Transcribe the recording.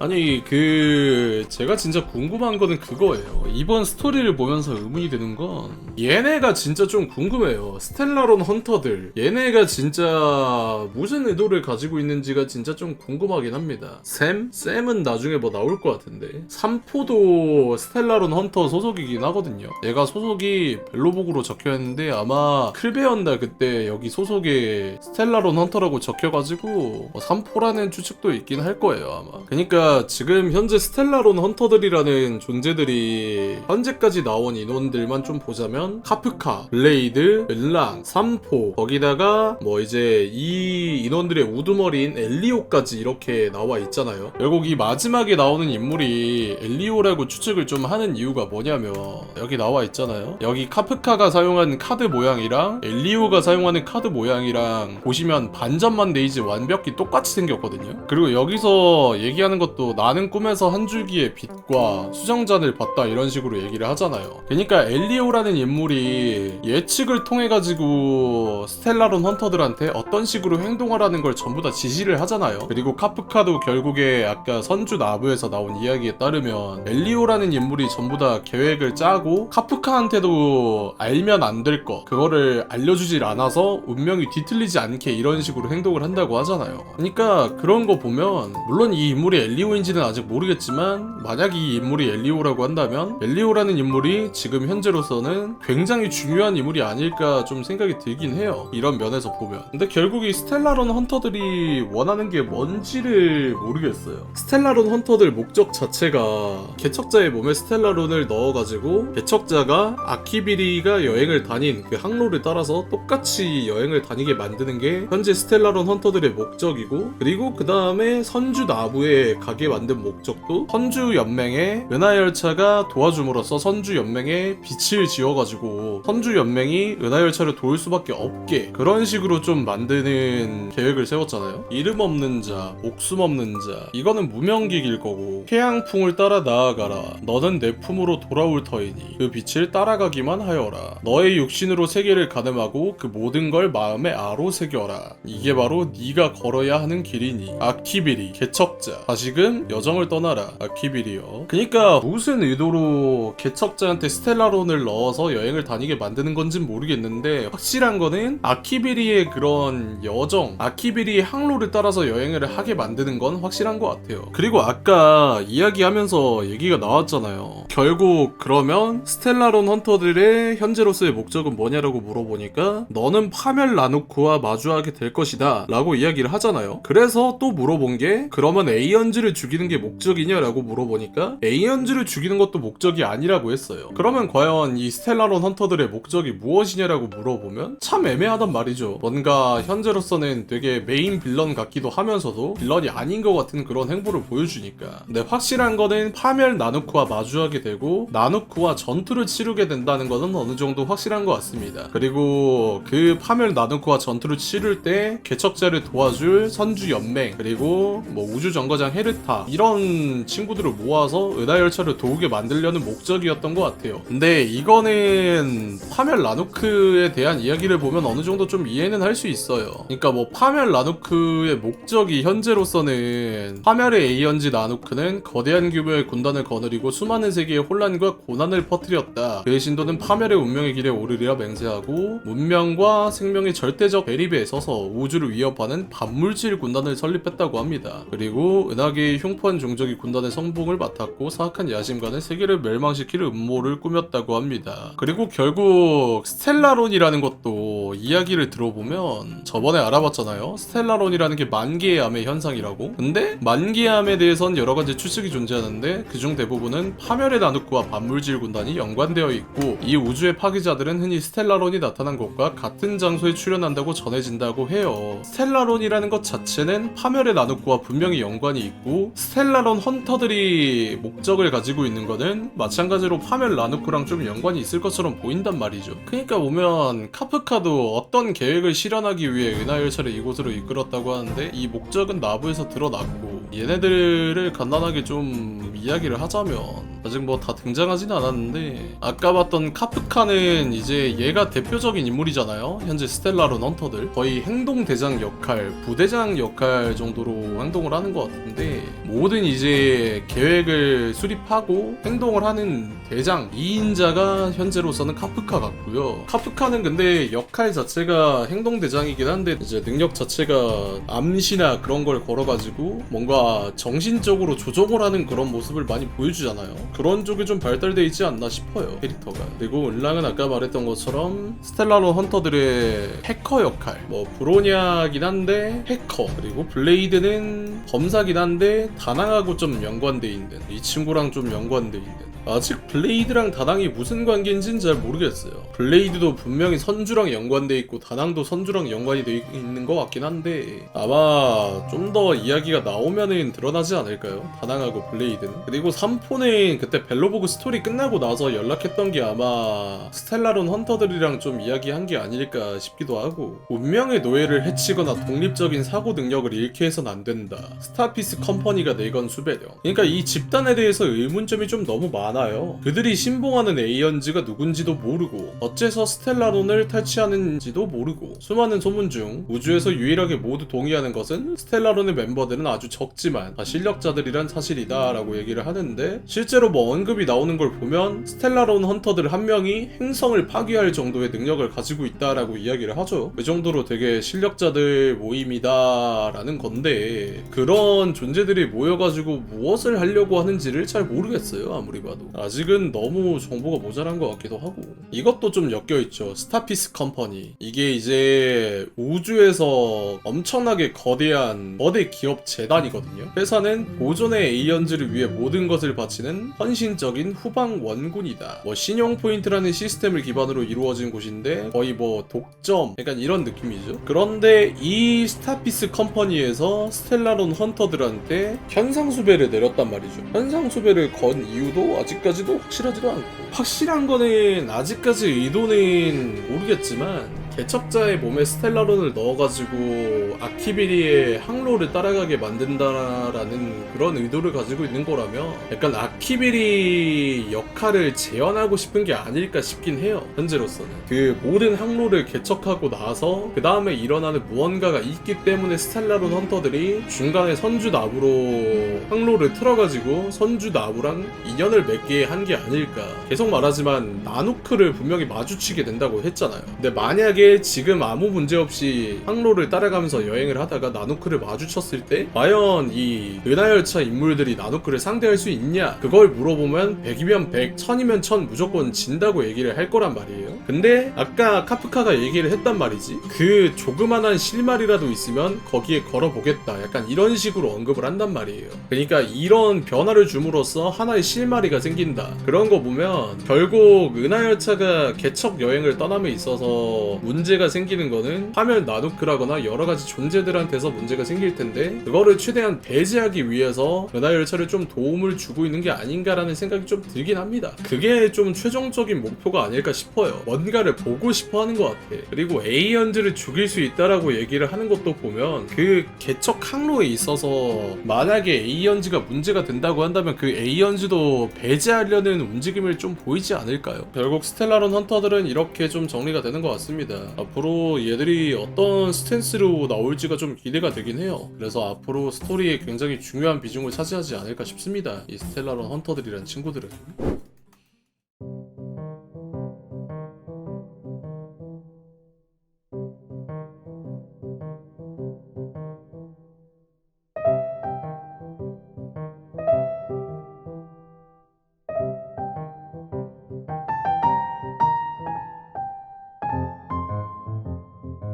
아니 그 제가 진짜 궁금한 거는 그거예요. 이번 스토리를 보면서 의문이 드는 건 얘네가 진짜 좀 궁금해요. 스텔라론 헌터들 얘네가 진짜 무슨 의도를 가지고 있는지가 진짜 좀 궁금하긴 합니다. 샘? 샘은 나중에 뭐 나올 것 같은데 삼포도 스텔라론 헌터 소속이긴 하거든요. 얘가 소속이 벨로복으로 적혀있는데 아마 클베언다 그때 여기 소속에 스텔라론 헌터라고 적혀가지고 뭐 삼포라는 추측도 있긴 할 거예요 아마. 그 지금 현재 스텔라론 헌터들이라는 존재들이 현재까지 나온 인원들만 좀 보자면 카프카, 블레이드, 은랑, 삼포 거기다가 뭐 이제 이 인원들의 우두머리인 엘리오까지 이렇게 나와 있잖아요. 결국 이 마지막에 나오는 인물이 엘리오라고 추측을 좀 하는 이유가 뭐냐면 여기 나와 있잖아요. 여기 카프카가 사용한 카드 모양이랑 엘리오가 사용하는 카드 모양이랑 보시면 반전만 데이지 완벽히 똑같이 생겼거든요. 그리고 여기서 얘기하는 것도 나는 꿈에서 한 줄기의 빛과 수정잔을 봤다 이런 식으로 얘기를 하잖아요. 그러니까 엘리오라는 인물이 예측을 통해 가지고 스텔라론 헌터들한테 어떤 식으로 행동하라는 걸 전부 다 지시를 하잖아요. 그리고 카프카도 결국에 아까 선주 나부에서 나온 이야기에 따르면 엘리오라는 인물이 전부 다 계획을 짜고 카프카한테도 알면 안 될 거 그거를 알려주질 않아서 운명이 뒤틀리지 않게 이런 식으로 행동을 한다고 하잖아요. 그러니까 그런 거 보면 물론 이 인물이 엘리오 인지는 아직 모르겠지만 만약 이 인물이 엘리오라고 한다면 엘리오라는 인물이 지금 현재로서는 굉장히 중요한 인물이 아닐까 좀 생각이 들긴 해요. 이런 면에서 보면. 근데 결국 이 스텔라론 헌터들이 원하는 게 뭔지를 모르겠어요. 스텔라론 헌터들 목적 자체가 개척자의 몸에 스텔라론을 넣어가지고 개척자가 아키비리가 여행을 다닌 그 항로를 따라서 똑같이 여행을 다니게 만드는 게 현재 스텔라론 헌터들의 목적이고 그리고 그 다음에 선주 나부에 가게 만든 목적도 선주 연맹의 은하열차가 도와줌으로써 선주 연맹에 빛을 지어가지고 선주 연맹이 은하열차를 도울 수밖에 없게 그런 식으로 좀 만드는 계획을 세웠잖아요. 이름 없는 자, 목숨 없는 자, 이거는 무명기일 거고 태양풍을 따라 나아가라. 너는 내 품으로 돌아올 터이니 그 빛을 따라가기만 하여라. 너의 육신으로 세계를 가늠하고 그 모든 걸 마음에 아로 새겨라. 이게 바로 네가 걸어야 하는 길이니. 아키비리, 개척자. 다시금 여정을 떠나라. 아키비리요. 그니까 무슨 의도로 개척자한테 스텔라론을 넣어서 여행을 다니게 만드는 건진 모르겠는데 확실한 거는 아키비리의 그런 여정, 아키비리의 항로를 따라서 여행을 하게 만드는 건 확실한 것 같아요. 그리고 아까 이야기하면서 얘기가 나왔잖아요. 결국 그러면 스텔라론 헌터들의 현재로서의 목적은 뭐냐라고 물어보니까 너는 파멸 나누크와 마주하게 될 것이다 라고 이야기를 하잖아요. 그래서 또 물어본 게 그러면 에이언즈를 죽이는 게 목적이냐라고 물어보니까 에이언즈를 죽이는 것도 목적이 아니라고 했어요. 그러면 과연 이 스텔라론 헌터들의 목적이 무엇이냐라고 물어보면 참 애매하단 말이죠. 뭔가 현재로서는 되게 메인 빌런 같기도 하면서도 빌런이 아닌 것 같은 그런 행보를 보여주니까. 근데 확실한 거는 파멸 나누크와 마주하게 되고 나누크와 전투를 치르게 된다는 것은 어느 정도 확실한 것 같습니다. 그리고 그 파멸 나누크와 전투를 치를 때 개척자를 도와줄 선주 연맹 그리고 뭐 우주 정거장 헤르 타 이런 친구들을 모아서 은하열차를 도우게 만들려는 목적이었던 것 같아요. 근데 이거는 파멸 라누크에 대한 이야기를 보면 어느 정도 좀 이해는 할 수 있어요. 그러니까 뭐 파멸 라누크의 목적이 현재로서는 파멸의 에이언지 라누크는 거대한 규모의 군단을 거느리고 수많은 세계에 혼란과 고난을 퍼뜨렸다. 그의 신도는 파멸의 운명의 길에 오르리라 맹세하고 문명과 생명의 절대적 대립에 서서 우주를 위협하는 반물질 군단을 설립했다고 합니다. 그리고 은하계 의 흉포한 종족이 군단의 성공을 맡았고 사악한 야심관은 세계를 멸망시킬 음모를 꾸몄다고 합니다. 그리고 결국 스텔라론이라는 것도 이야기를 들어보면 저번에 알아봤잖아요. 스텔라론이라는 게 만개의 암의 현상이라고. 근데 만개의 암에 대해선 여러 가지 추측이 존재하는데 그중 대부분은 파멸의 나누크와 반물질 군단이 연관되어 있고 이 우주의 파괴자들은 흔히 스텔라론이 나타난 곳과 같은 장소에 출현한다고 전해진다고 해요. 스텔라론이라는 것 자체는 파멸의 나누크와 분명히 연관이 있고 스텔라론 헌터들이 목적을 가지고 있는 거는 마찬가지로 파멸 나누크랑 좀 연관이 있을 것처럼 보인단 말이죠. 그러니까 보면 카프카도 어떤 계획을 실현하기 위해 은하열차를 이곳으로 이끌었다고 하는데 이 목적은 나부에서 드러났고 얘네들을 간단하게 좀 이야기를 하자면 아직 뭐 다 등장하지는 않았는데 아까 봤던 카프카는 이제 얘가 대표적인 인물이잖아요. 현재 스텔라론 헌터들. 거의 행동대장 역할 부대장 역할 정도로 행동을 하는 것 같은데 모든 이제 계획을 수립하고 행동을 하는 대장 2인자가 현재로서는 카프카 같고요. 카프카는 근데 역할 자체가 행동대장이긴 한데 이제 능력 자체가 암시나 그런 걸 걸어가지고 뭔가 정신적으로 조종을 하는 그런 모습을 많이 보여주잖아요. 그런 쪽이 좀 발달돼 있지 않나 싶어요 캐릭터가. 그리고 은랑은 아까 말했던 것처럼 스텔라론 헌터들의 해커 역할. 뭐 브로냐긴 한데 해커 그리고 블레이드는 검사긴 한데 다낭하고 좀 연관돼 있는 이 친구랑 좀 연관돼 있는. 아직 블레이드랑 다낭이 무슨 관계인지는 잘 모르겠어요. 블레이드도 분명히 선주랑 연관돼 있고 다낭도 선주랑 연관이 돼 있는 것 같긴 한데 아마 좀 더 이야기가 나오면은 드러나지 않을까요? 다낭하고 블레이드는. 그리고 3포는 그때 벨로보그 스토리 끝나고 나서 연락했던 게 아마 스텔라론 헌터들이랑 좀 이야기한 게 아닐까 싶기도 하고 운명의 노예를 해치거나 독립적인 사고 능력을 잃게 해선 안 된다. 스타피스 컴퍼니가 내건 수배령. 그러니까 이 집단에 대해서 의문점이 좀 너무 많아요. 그들이 신봉하는 에이언즈가 누군지도 모르고 어째서 스텔라론을 탈취하는지도 모르고 수많은 소문 중 우주에서 유일하게 모두 동의하는 것은 스텔라론의 멤버들은 아주 적지만 다 실력자들이란 사실이다 라고 얘기를 하는데 실제로 뭐 언급이 나오는 걸 보면 스텔라론 헌터들 한 명이 행성을 파괴할 정도의 능력을 가지고 있다라고 이야기를 하죠. 그 정도로 되게 실력자들 모임이다 라는 건데 그런 존재들이 모여가지고 무엇을 하려고 하는지를 잘 모르겠어요 아무리 봐도. 아직은 너무 정보가 모자란 것 같기도 하고. 이것도 좀 엮여 있죠. 스타피스 컴퍼니. 이게 이제 우주에서 엄청나게 거대한 거대 기업 재단이거든요. 회사는 보존의 에이언즈를 위해 모든 것을 바치는 헌신적인 후방 원군이다. 뭐 신용 포인트라는 시스템을 기반으로 이루어진 곳인데 거의 뭐 독점 약간 이런 느낌이죠. 그런데 이 스타피스 컴퍼니에서 스텔라론 헌터들한테 현상 수배를 내렸단 말이죠. 현상 수배를 건 이유도 아직까지도 확실하지도 않고. 확실한 거는 아직까지 의도는 모르겠지만 개척자의 몸에 스텔라론을 넣어가지고 아키비리의 항로를 따라가게 만든다라는 그런 의도를 가지고 있는 거라면 약간 아키비리 역할을 재현하고 싶은 게 아닐까 싶긴 해요 현재로서는. 그 모든 항로를 개척하고 나서 그 다음에 일어나는 무언가가 있기 때문에 스텔라론 헌터들이 중간에 선주 나무로 항로를 틀어가지고 선주 나무랑 인연을 맺게 한 게 아닐까. 계속 말하지만 나누크를 분명히 마주치게 된다고 했잖아요. 근데 만약에 지금 아무 문제 없이 항로를 따라가면서 여행을 하다가 나누크를 마주쳤을 때 과연 이 은하열차 인물들이 나누크를 상대할 수 있냐? 그걸 물어보면 100이면 100 1000이면 1000 무조건 진다고 얘기를 할 거란 말이에요. 근데 아까 카프카가 얘기를 했단 말이지. 그 조그만한 실마리라도 있으면 거기에 걸어보겠다. 약간 이런 식으로 언급을 한단 말이에요. 그러니까 이런 변화를 줌으로써 하나의 실마리가 생긴다. 그런 거 보면 결국 은하열차가 개척 여행을 떠남에 있어서 문 제가 생기는 거는 화면 나누크라거나 여러 가지 존재들한테서 문제가 생길 텐데 그거를 최대한 배제하기 위해서 은하열차를 좀 도움을 주고 있는 게 아닌가라는 생각이 좀 들긴 합니다. 그게 좀 최종적인 목표가 아닐까 싶어요. 뭔가를 보고 싶어 하는 것 같아. 그리고 에이언즈를 죽일 수 있다라고 얘기를 하는 것도 보면 그 개척 항로에 있어서 만약에 에이언즈가 문제가 된다고 한다면 그 에이언즈도 배제하려는 움직임을 좀 보이지 않을까요? 결국 스텔라론 헌터들은 이렇게 좀 정리가 되는 것 같습니다. 앞으로 얘들이 어떤 스탠스로 나올지가 좀 기대가 되긴 해요. 그래서 앞으로 스토리에 굉장히 중요한 비중을 차지하지 않을까 싶습니다. 이 스텔라론 헌터들이란 친구들은.